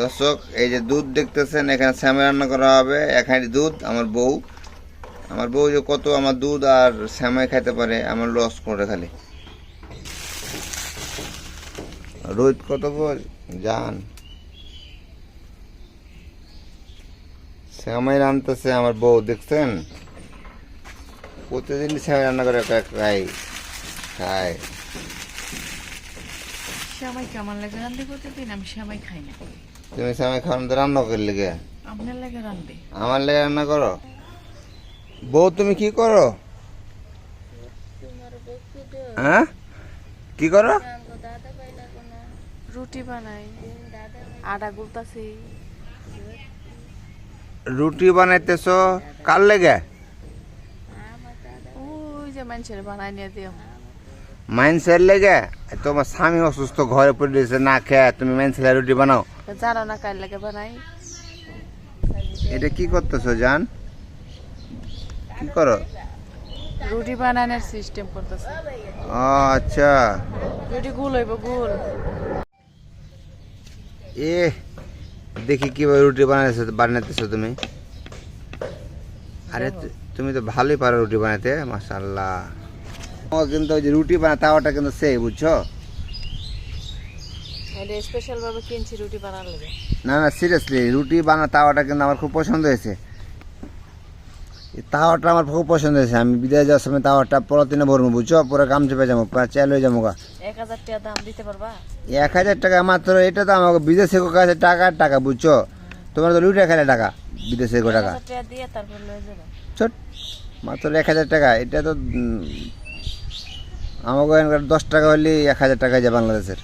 দর্শক, এই যে দুধ দেখতেছেন, এখানে শ্যামে রান্না করা হবে। এখানে দুধ, আমার বউ। আমার বউ যে কত আমার দুধ আর শ্যামাই খাইতে পারে আমার লস করে খালি। রোহিত কত জান। শ্যামাই রান্নতেছে আমার বউ, দেখছেন? প্রতিদিন শ্যামাই রান্না করে খাই খায়। সবাই কেমন লাগে? রান্ধে প্রতিদিন আমি সবাই খাই না। তুমি শ্যামাই খাওয়ানো রান্না করলে গে আমার লেগে রান্না করো। বউ তুমি কি করো? হ্যাঁ? কি করো? রুটি বানাই। আটা গুলতাছি। রুটি বানাইতেছো কার লেগে? ওই যে মানুষের বানাই নিয়ে দিও। মাইন্সের লেগে? তোমার স্বামী অসুস্থ ঘরে পড়ে রয়েছে না খেয়ে তুমি মাইন্সের রুটি বানাও। জানো না কার লাগে বানাই। এটা কি করতেছো জান? কি করো? রুটি বানানোর সিস্টেম করতেছে। ও আচ্ছা। রুটি গুল হইব গুল। এ দেখি কীভাবে রুটি বানাইছো বানাইতেছো তুমি। আরে তুমি তো ভালোই পারো রুটি বানাতে মাশাল্লাহ ও কিন্তু ওই যে রুটি বানা তাওয়াটা কিন্তু সেই বুঝছ এটা স্পেশাল ভাবে কিনছি রুটি বানার লাগে না না সিরিয়াসলি রুটি বানা তাওয়াটা কিন্তু আমার খুব পছন্দ হয়েছে। তাওয়াটা আমার খুব পছন্দ হয়েছে। আমি বিদেশ যাওয়ার সময় তাওয়াটা পরদিনে ভরবো বুঝছ? পরে কাম চেপে যাব চাল হয়ে যাব এক হাজার টাকা দাম দিতে পারবা? এক হাজার টাকা মাত্র এটা তো আমাকে বিদেশে কাছে টাকা টাকা বুঝছ? তোমার তো লুটে খেলে টাকা বিদেশে গো টাকা। ছোট মাত্র এক হাজার টাকা। এটা তো আমাকে দশ টাকা হলে এক হাজার টাকা যায় বাংলাদেশের।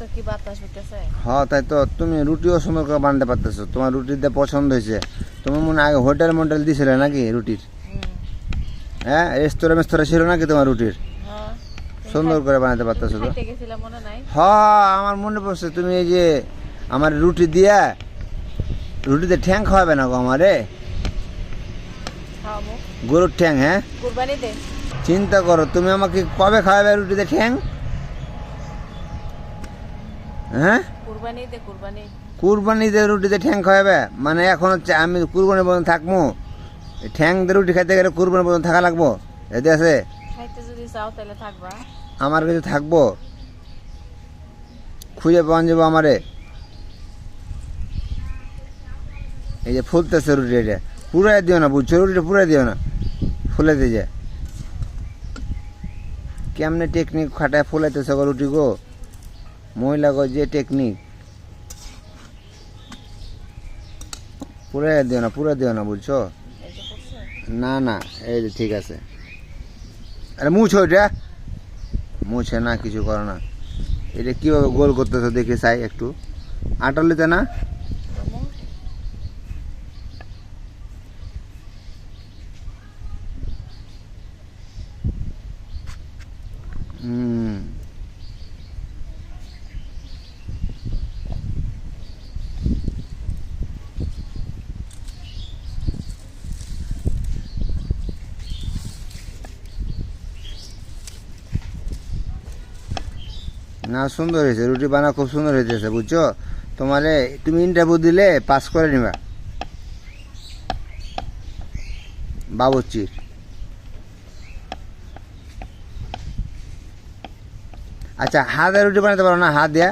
দেখছ কি বাতাস হইতেছে? হ্যাঁ তাই তো। তুমি রুটিও সময় করে বানাতে পারতেছো। তোমার পছন্দ হয়েছে। তোমার মনে আগে হোটেল মোটেল দিছিলে নাকি রুটির? হ্যাঁ রেস্তোরাঁ মেস্তোরাঁ ছিল নাকি তোমার রুটির? হ্যাঁ সুন্দর করে বানাতে পারতেছো তো। হ্যাঁ আমার মনে পড়ছে তুমি এই যে আমার রুটি দিয়া রুটিতে ঠ্যাং খাওয়াবে না গো আমারে? গরুর ঠ্যাং হ্যাঁ? চিন্তা করো তুমি আমাকে কবে খাওয়াবে রুটিতে ঠ্যাং? হ্যাঁ? কুরবানি দে কুরবানি। কুরবানিতে রুটিতে ঠ্যাং খাওয়াবে। মানে এখন হচ্ছে আমি কুরবানি পর্যন্ত থাকব। ঠ্যাং দিয়ে রুটি খাইতে গেলে কুরবানি পর্যন্ত থাকা লাগবো। এতে আছে? খাইতে যদি চাও তাহলে থাকবা। আমার কাছে থাকব। খুঁজে পাওয়া যাব আমারে। এই যে ফুলতেছে রুটি এটা। পুরাই দিও না বুঝছ? রুটিটা পুরাই দিও না। ফুলে দিয়ে যায়। কেমনে টেকনিক খাটায় ফুলাইতেছে গো রুটি গো? মহিলা গো যে টেকনিক পুরাই দিও না পুরা দিও না বুঝছ না না, এই যে ঠিক আছে। আরে মুছ ওইটা মুছে না, কিছু করো না। এটা কীভাবে গোল করতেছো দেখে চাই একটু। আটালিতে না? না, সুন্দর হয়েছে, রুটি বানা খুব সুন্দর হয়েছে বুঝছ? তোমারে তুমি ইন্টারভিউ দিলে পাস করে নিবা। বাবুচির আচ্ছা হাত রুটি বানাতে পারো না? হাত দিয়া?